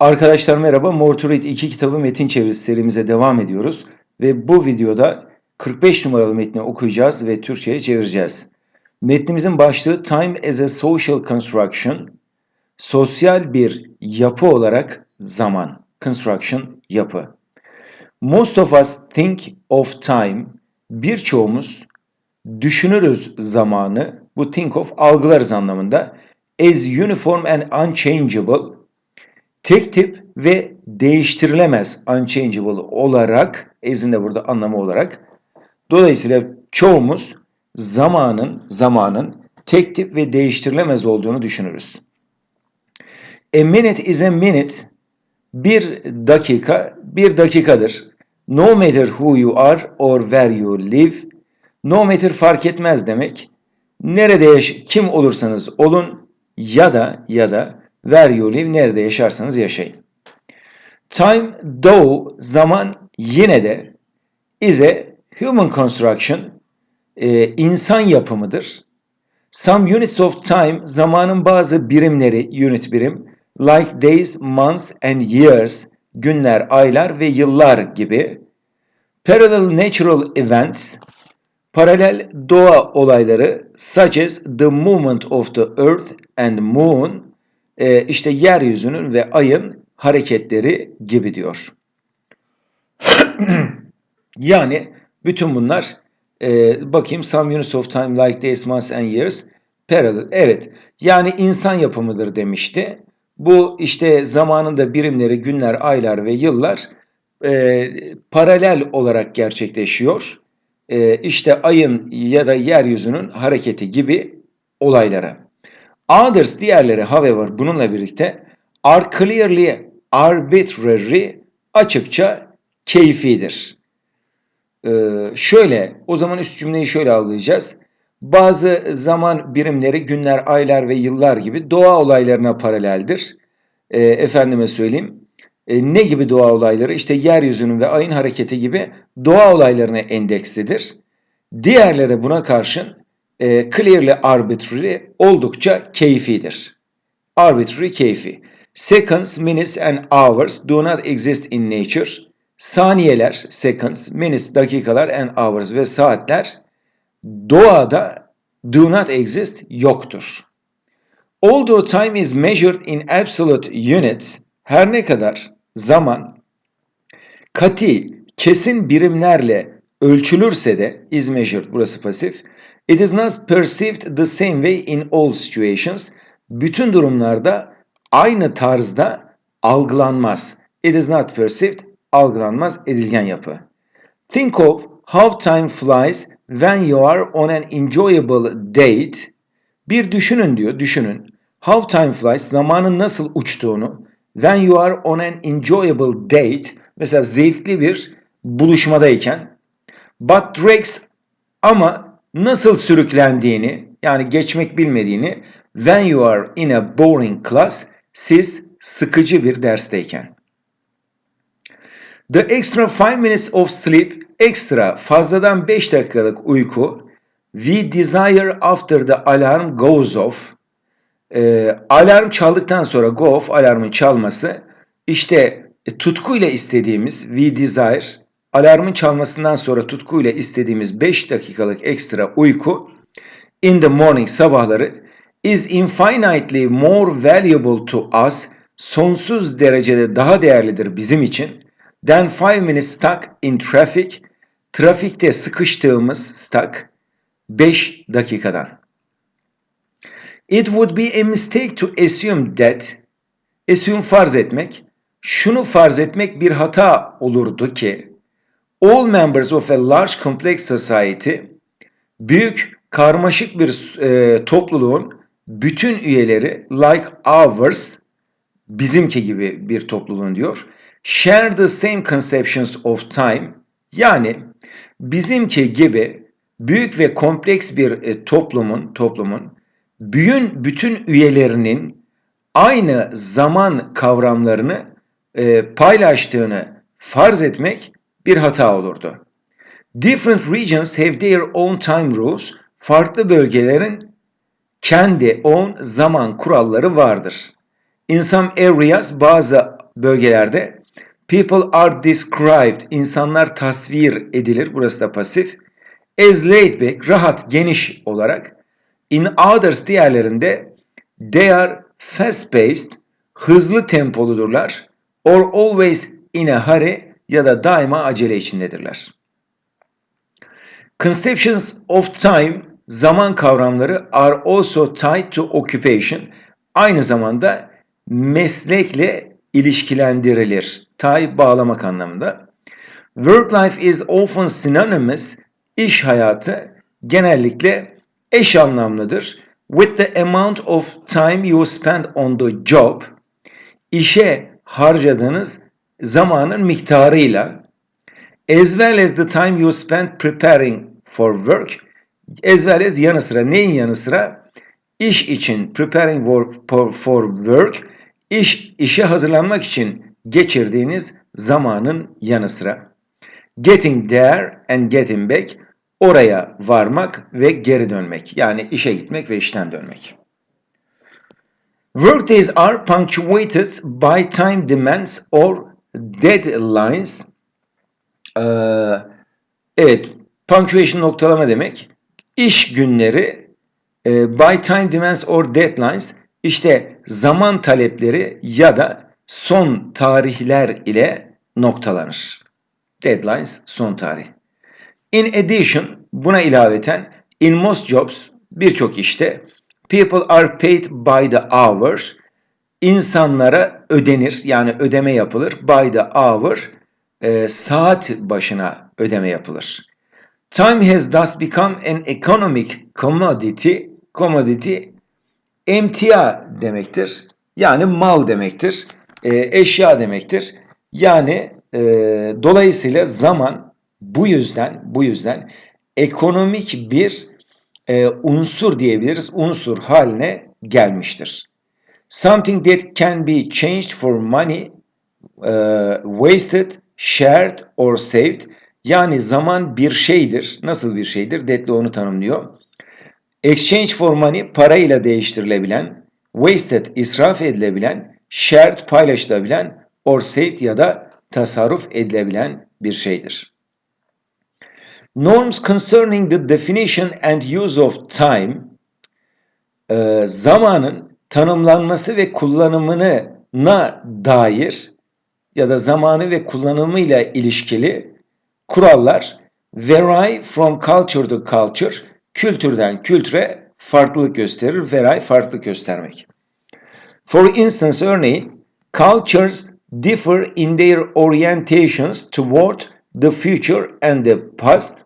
Arkadaşlar merhaba. Read 2 kitabı metin çevirisi serimize devam ediyoruz. Ve bu videoda 45 numaralı metni okuyacağız ve Türkçe'ye çevireceğiz. Metnimizin başlığı Time as a Social Construction. Sosyal bir yapı olarak zaman. Construction, yapı. Most of us think of time. Birçoğumuz düşünürüz zamanı. Bu think of algılarız anlamında. As uniform and unchangeable tek tip ve değiştirilemez unchangeable olarak ezin de burada anlamı olarak dolayısıyla çoğumuz zamanın zamanın tek tip ve değiştirilemez olduğunu düşünürüz. A minute is a minute bir dakika bir dakikadır. No matter who you are or where you live no matter fark etmez demek. Nerede yaş kim olursanız olun ya da ya da where you live nerede yaşarsanız yaşayın. Time though zaman yine de is a human construction e, insan yapımıdır. Some units of time zamanın bazı birimleri unit birim like days, months and years günler, aylar ve yıllar gibi parallel natural events paralel doğa olayları such as the movement of the earth and moon e, işte yeryüzünün ve ayın hareketleri gibi diyor. yani bütün bunlar e, bakayım some units of time like days, months and years parallel. Evet yani insan yapımıdır demişti. Bu işte zamanında birimleri günler, aylar ve yıllar e, paralel olarak gerçekleşiyor. E, işte ayın ya da yeryüzünün hareketi gibi olaylara. Others diğerleri however bununla birlikte are clearly arbitrary açıkça keyfidir. Ee, şöyle o zaman üst cümleyi şöyle algılayacağız. Bazı zaman birimleri günler, aylar ve yıllar gibi doğa olaylarına paraleldir. Ee, efendime söyleyeyim. E, ne gibi doğa olayları? İşte yeryüzünün ve ayın hareketi gibi doğa olaylarına endekslidir. Diğerleri buna karşın e, clearly arbitrary oldukça keyfidir. Arbitrary keyfi. Seconds, minutes and hours do not exist in nature. Saniyeler, seconds, minutes, dakikalar and hours ve saatler doğada do not exist yoktur. Although time is measured in absolute units, her ne kadar zaman kati, kesin birimlerle ölçülürse de is measured burası pasif. It is not perceived the same way in all situations. Bütün durumlarda aynı tarzda algılanmaz. It is not perceived algılanmaz edilgen yapı. Think of how time flies when you are on an enjoyable date. Bir düşünün diyor, düşünün. How time flies, zamanın nasıl uçtuğunu. When you are on an enjoyable date, mesela zevkli bir buluşmadayken. But drags ama nasıl sürüklendiğini, yani geçmek bilmediğini, when you are in a boring class, siz sıkıcı bir dersteyken. The extra 5 minutes of sleep, ekstra fazladan 5 dakikalık uyku, we desire after the alarm goes off, e, alarm çaldıktan sonra go off, alarmın çalması, işte e, tutkuyla istediğimiz, we desire, alarmın çalmasından sonra tutkuyla istediğimiz 5 dakikalık ekstra uyku, in the morning sabahları, is infinitely more valuable to us, sonsuz derecede daha değerlidir bizim için, than 5 minutes stuck in traffic, trafikte sıkıştığımız stuck 5 dakikadan. It would be a mistake to assume that, assume farz etmek, şunu farz etmek bir hata olurdu ki, all members of a large complex society, büyük karmaşık bir e, topluluğun bütün üyeleri like ours, bizimki gibi bir topluluğun diyor, share the same conceptions of time, yani bizimki gibi büyük ve kompleks bir e, toplumun toplumun büyün bütün üyelerinin aynı zaman kavramlarını e, paylaştığını farz etmek bir hata olurdu. Different regions have their own time rules. Farklı bölgelerin kendi own zaman kuralları vardır. In some areas bazı bölgelerde people are described, insanlar tasvir edilir, burası da pasif. As laid back, rahat, geniş olarak. In others diğerlerinde they are fast paced, hızlı tempoludurlar. Or always in a hurry ya da daima acele içindedirler. Conceptions of time, zaman kavramları are also tied to occupation. Aynı zamanda meslekle ilişkilendirilir. Tie bağlamak anlamında. Work life is often synonymous. İş hayatı genellikle eş anlamlıdır. With the amount of time you spend on the job. İşe harcadığınız zamanın miktarıyla as well as the time you spend preparing for work as well as yanı sıra neyin yanı sıra? İş için preparing for, for work iş işe hazırlanmak için geçirdiğiniz zamanın yanı sıra. Getting there and getting back oraya varmak ve geri dönmek. Yani işe gitmek ve işten dönmek. Workdays are punctuated by time demands or deadlines. Ee, evet, punctuation noktalama demek. İş günleri e, by time demands or deadlines işte zaman talepleri ya da son tarihler ile noktalanır. Deadlines son tarih. In addition buna ilaveten in most jobs birçok işte people are paid by the hour insanlara ödenir yani ödeme yapılır by the hour e, saat başına ödeme yapılır. Time has thus become an economic commodity. Commodity emtia demektir. Yani mal demektir. E, eşya demektir. Yani e, dolayısıyla zaman bu yüzden bu yüzden ekonomik bir e, unsur diyebiliriz. Unsur haline gelmiştir. Something that can be changed for money, uh, wasted, shared or saved. Yani zaman bir şeydir. Nasıl bir şeydir? Deadly onu tanımlıyor. Exchange for money parayla değiştirilebilen, wasted israf edilebilen, shared paylaşılabilen or saved ya da tasarruf edilebilen bir şeydir. Norms concerning the definition and use of time e, zamanın tanımlanması ve kullanımına dair ya da zamanı ve kullanımıyla ilişkili kurallar vary from culture to culture, kültürden kültüre farklılık gösterir. Vary farklılık göstermek. For instance örneğin cultures differ in their orientations toward the future and the past.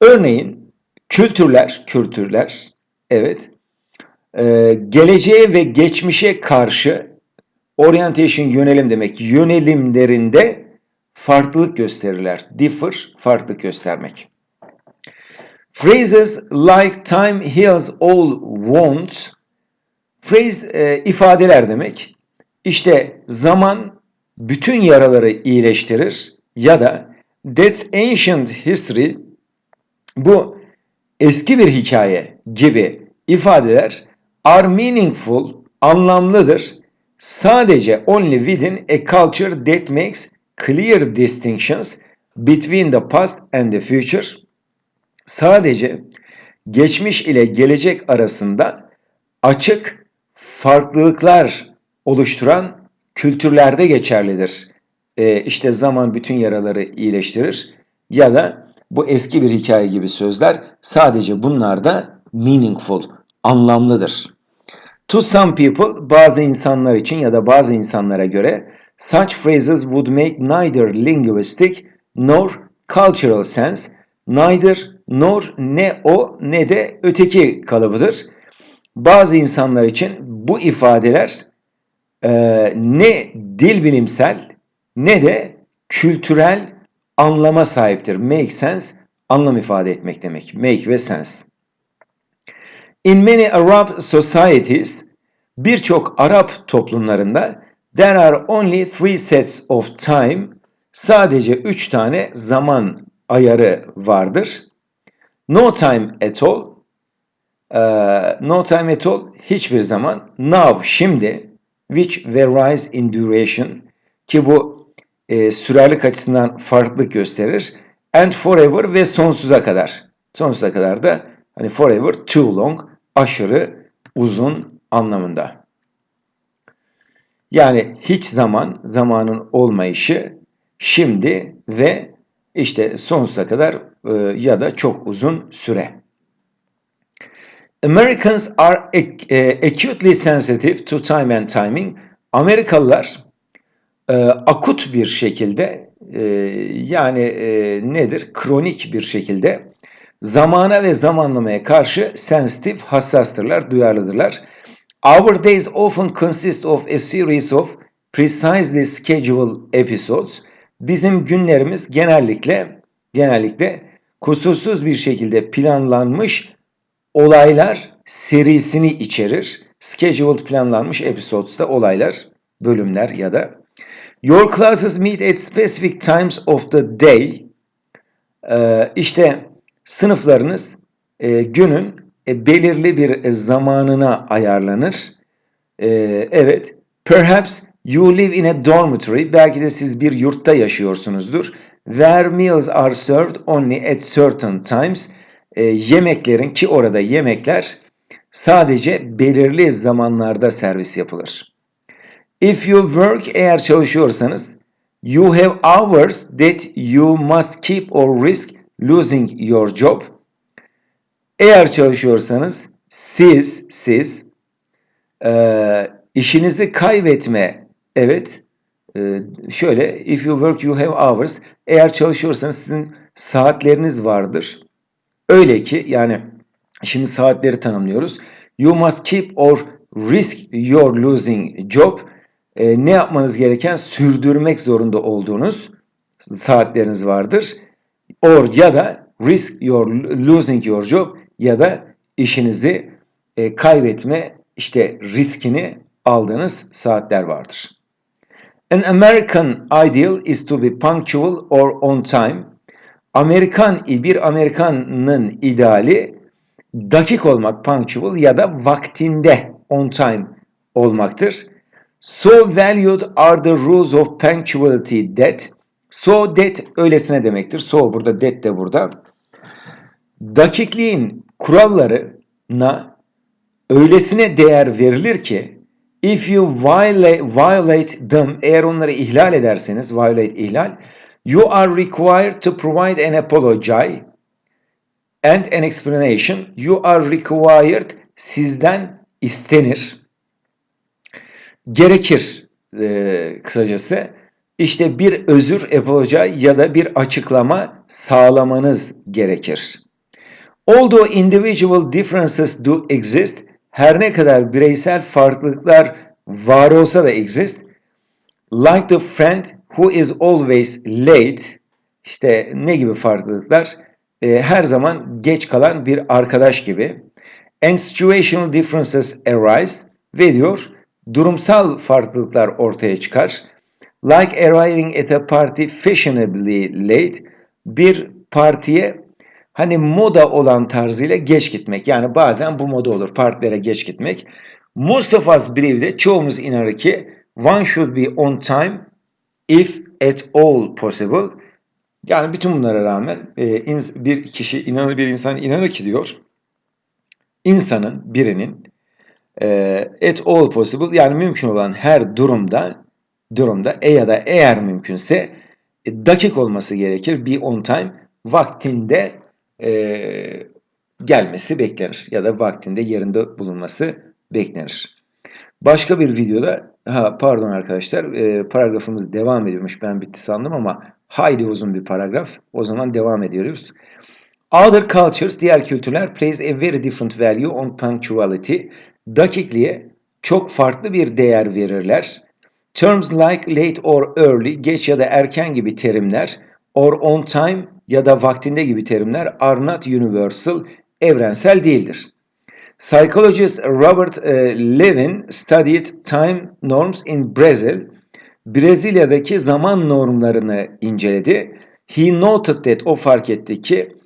Örneğin kültürler, kültürler evet e, geleceğe ve geçmişe karşı orientation yönelim demek yönelimlerinde farklılık gösterirler. Differ, farklılık göstermek. Phrases like time heals all wounds. Phrase e, ifadeler demek. İşte zaman bütün yaraları iyileştirir ya da that's ancient history bu eski bir hikaye gibi ifadeler are meaningful, anlamlıdır. Sadece only within a culture that makes clear distinctions between the past and the future. Sadece geçmiş ile gelecek arasında açık farklılıklar oluşturan kültürlerde geçerlidir. Ee, işte zaman bütün yaraları iyileştirir ya da bu eski bir hikaye gibi sözler sadece bunlarda meaningful, anlamlıdır. To some people, bazı insanlar için ya da bazı insanlara göre such phrases would make neither linguistic nor cultural sense, neither nor ne o ne de öteki kalıbıdır. Bazı insanlar için bu ifadeler e, ne dil bilimsel ne de kültürel anlama sahiptir. Make sense anlam ifade etmek demek. Make ve sense. In many Arab societies, birçok Arap toplumlarında there are only three sets of time, sadece üç tane zaman ayarı vardır. No time at all, uh, no time at all, hiçbir zaman, now, şimdi which varies in duration ki bu e, sürerlik açısından farklılık gösterir. And forever ve sonsuza kadar. Sonsuza kadar da hani forever too long aşırı uzun anlamında. Yani hiç zaman, zamanın olmayışı, şimdi ve işte sonsuza kadar e, ya da çok uzun süre. Americans are e, acutely sensitive to time and timing. Amerikalılar e, akut bir şekilde e, yani e, nedir? Kronik bir şekilde zamana ve zamanlamaya karşı sensitif, hassastırlar, duyarlıdırlar. Our days often consist of a series of precisely scheduled episodes. Bizim günlerimiz genellikle genellikle kusursuz bir şekilde planlanmış olaylar serisini içerir. Scheduled planlanmış episodes da olaylar, bölümler ya da Your classes meet at specific times of the day. Ee, işte sınıflarınız e, günün e, belirli bir zamanına ayarlanır. E, evet, perhaps you live in a dormitory. Belki de siz bir yurtta yaşıyorsunuzdur. Where meals are served only at certain times. E, yemeklerin ki orada yemekler sadece belirli zamanlarda servis yapılır. If you work eğer çalışıyorsanız you have hours that you must keep or risk losing your job. Eğer çalışıyorsanız siz siz e, işinizi kaybetme evet e, şöyle if you work you have hours eğer çalışıyorsanız sizin saatleriniz vardır. Öyle ki yani şimdi saatleri tanımlıyoruz. You must keep or risk your losing job. E, ne yapmanız gereken sürdürmek zorunda olduğunuz saatleriniz vardır. Or ya da risk your losing your job ya da işinizi e, kaybetme işte riskini aldığınız saatler vardır. An American ideal is to be punctual or on time. Amerikan bir Amerikanın ideali dakik olmak punctual ya da vaktinde on time olmaktır. So valued are the rules of punctuality that so that öylesine demektir. So burada that de burada. Dakikliğin kurallarına öylesine değer verilir ki if you violate, violate them eğer onları ihlal ederseniz violate ihlal you are required to provide an apology and an explanation you are required sizden istenir gerekir e, kısacası işte bir özür apology ya da bir açıklama sağlamanız gerekir. Although individual differences do exist, her ne kadar bireysel farklılıklar var olsa da exist, like the friend who is always late, işte ne gibi farklılıklar? E, her zaman geç kalan bir arkadaş gibi. And situational differences arise ve diyor durumsal farklılıklar ortaya çıkar. Like arriving at a party fashionably late, bir partiye Hani moda olan tarzıyla geç gitmek. Yani bazen bu moda olur. Partilere geç gitmek. Most of us believe çoğumuz inanır ki one should be on time if at all possible. Yani bütün bunlara rağmen e, bir kişi inanır bir insan inanır ki diyor insanın birinin e, at all possible yani mümkün olan her durumda durumda e ya da eğer mümkünse e, dakik olması gerekir. Be on time vaktinde e, gelmesi beklenir ya da vaktinde yerinde bulunması beklenir. Başka bir videoda, ha pardon arkadaşlar, e, paragrafımız devam ediyormuş. Ben bitti sandım ama hayli uzun bir paragraf. O zaman devam ediyoruz. Other cultures, diğer kültürler plays a very different value on punctuality. Dakikliğe çok farklı bir değer verirler. Terms like late or early, geç ya da erken gibi terimler or on time ya da vaktinde gibi terimler are not universal, evrensel değildir. Psychologist Robert e, Levin studied time norms in Brazil. Brezilya'daki zaman normlarını inceledi. He noted that o fark etti ki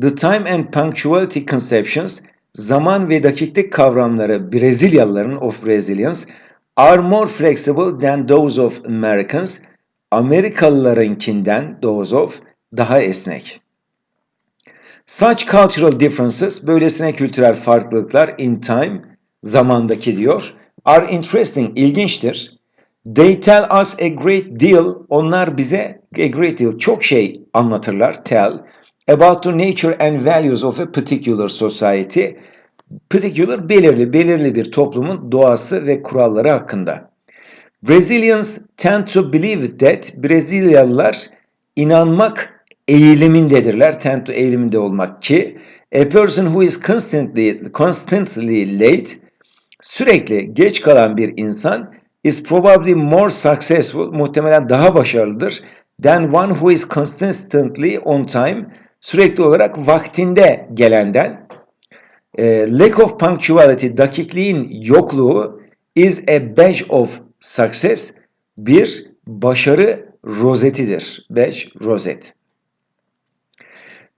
the time and punctuality conceptions zaman ve dakiklik kavramları Brezilyalıların of Brazilians are more flexible than those of Americans. Amerikalılarınkinden those of daha esnek. Such cultural differences, böylesine kültürel farklılıklar in time, zamandaki diyor, are interesting, ilginçtir. They tell us a great deal, onlar bize a great deal, çok şey anlatırlar, tell, about the nature and values of a particular society. Particular, belirli, belirli bir toplumun doğası ve kuralları hakkında. Brazilians tend to believe that, Brezilyalılar inanmak eğilimindedirler, tend to eğiliminde olmak ki, a person who is constantly, constantly late, sürekli geç kalan bir insan is probably more successful, muhtemelen daha başarılıdır than one who is consistently on time, sürekli olarak vaktinde gelenden. E, lack of punctuality, dakikliğin yokluğu is a badge of success, bir başarı rozetidir. Badge, rozet.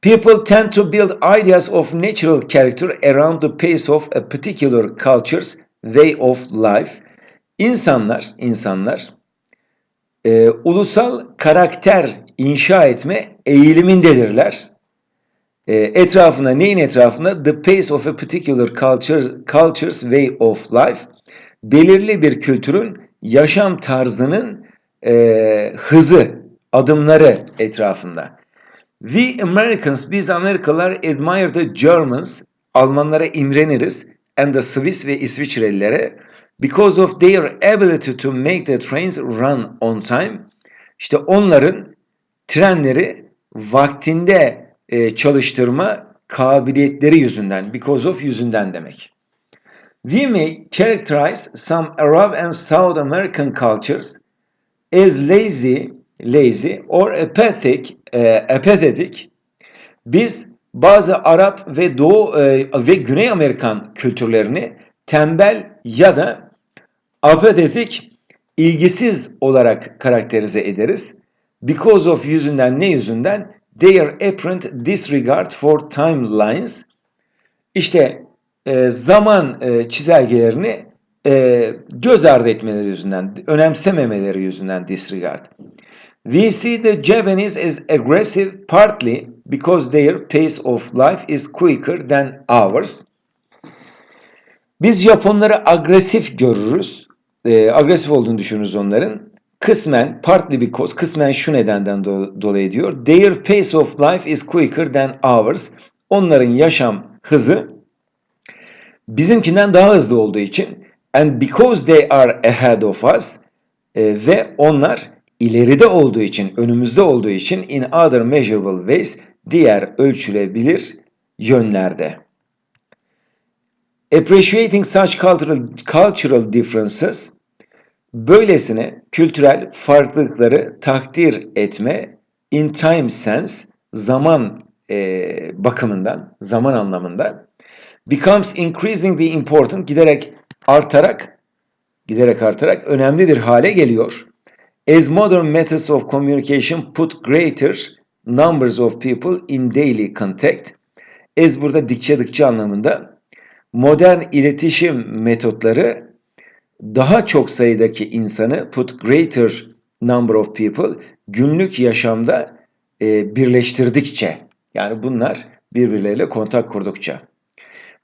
People tend to build ideas of natural character around the pace of a particular culture's way of life. İnsanlar, insanlar e, ulusal karakter inşa etme eğilimindedirler. E, etrafında, neyin etrafında? The pace of a particular culture, culture's way of life. Belirli bir kültürün yaşam tarzının e, hızı, adımları etrafında. We Americans, biz Amerikalılar admire the Germans, Almanlara imreniriz and the Swiss ve İsviçrelilere because of their ability to make the trains run on time. İşte onların trenleri vaktinde e, çalıştırma kabiliyetleri yüzünden, because of yüzünden demek. We may characterize some Arab and South American cultures as lazy, lazy or apathetic, e, apathetic. Biz bazı Arap ve Doğu e, ve Güney Amerikan kültürlerini tembel ya da apathetik, ilgisiz olarak karakterize ederiz. Because of yüzünden ne yüzünden? Their apparent disregard for timelines. İşte e, zaman e, çizelgelerini e, göz ardı etmeleri yüzünden, önemsememeleri yüzünden disregard. We see the Japanese as aggressive partly because their pace of life is quicker than ours. Biz Japonları agresif görürüz. E, agresif olduğunu düşünürüz onların. Kısmen, partly because, kısmen şu nedenden do dolayı diyor. Their pace of life is quicker than ours. Onların yaşam hızı bizimkinden daha hızlı olduğu için and because they are ahead of us e, ve onlar ileride olduğu için, önümüzde olduğu için in other measurable ways diğer ölçülebilir yönlerde. Appreciating such cultural, cultural differences böylesine kültürel farklılıkları takdir etme in time sense zaman e, bakımından, zaman anlamında becomes increasingly important giderek artarak giderek artarak önemli bir hale geliyor. As modern methods of communication put greater numbers of people in daily contact. As burada dikçe dikçe anlamında modern iletişim metotları daha çok sayıdaki insanı put greater number of people günlük yaşamda e, birleştirdikçe yani bunlar birbirleriyle kontak kurdukça.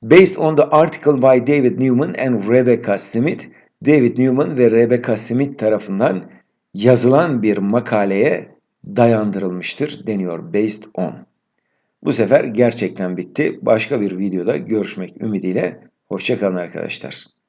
Based on the article by David Newman and Rebecca Smith, David Newman ve Rebecca Smith tarafından yazılan bir makaleye dayandırılmıştır deniyor based on. Bu sefer gerçekten bitti. Başka bir videoda görüşmek ümidiyle. Hoşçakalın arkadaşlar.